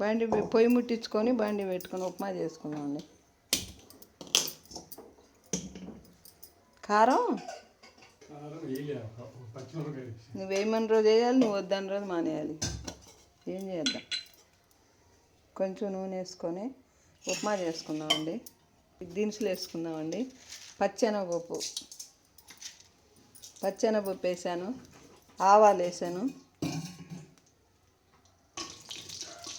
బండి పొయ్యి ముట్టించుకొని బండి పెట్టుకొని ఉప్మా చేసుకుందామండి. కారం. నువ్వు వేయమని రోజు వేయాలి నువ్వు వద్దని రోజు మానేయాలి. ఏం చేద్దాం? కొంచెం నూనె వేసుకొని ఉప్మా చేసుకుందామండి. దినుసులు వేసుకుందామండి. పచ్చెనగపప్పు. పచ్చెనగపప్పు వేసాను. ఆవాలు వేసాను.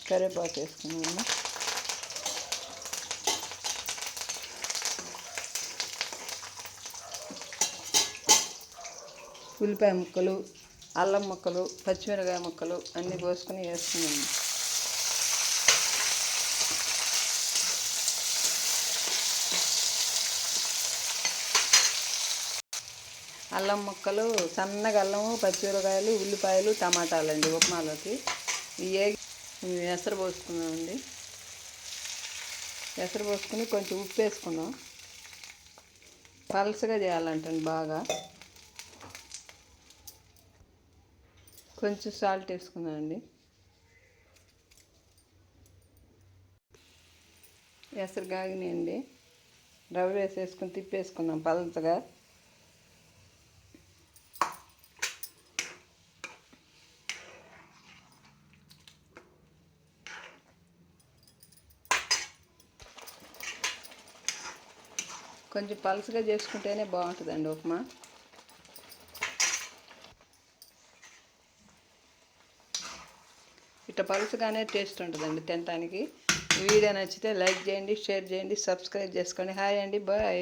కరివేపాకు వేసుకున్నాము ఉల్లిపాయ ముక్కలు అల్లం ముక్కలు పచ్చిమిరకాయ ముక్కలు అన్నీ కోసుకొని వేసుకున్నాము అల్లం ముక్కలు సన్నగా అల్లము పచ్చిమిరకాయలు ఉల్లిపాయలు టమాటాలు అండి ఉప్మాలోకి. ఇవి ఇవి ఎసరు పోసుకున్నామండి. ఎసరు పోసుకుని కొంచెం ఉప్పు వేసుకున్నాం. పలసగా చేయాలంటండి బాగా. కొంచెం సాల్ట్ వేసుకున్నామండి ఎసరు కాగినాయండి. రవ్వ వేసేసుకుని తిప్పేసుకున్నాం పలసగా. కొంచెం పలుసుగా చేసుకుంటేనే బాగుంటుందండి ఉప్మా. ఇట్లా పలుసుగానే టేస్ట్ ఉంటుందండి తినటానికి. వీడియో నచ్చితే లైక్ చేయండి షేర్ చేయండి సబ్స్క్రైబ్ చేసుకోండి. హాయ్ అండి బాయ్.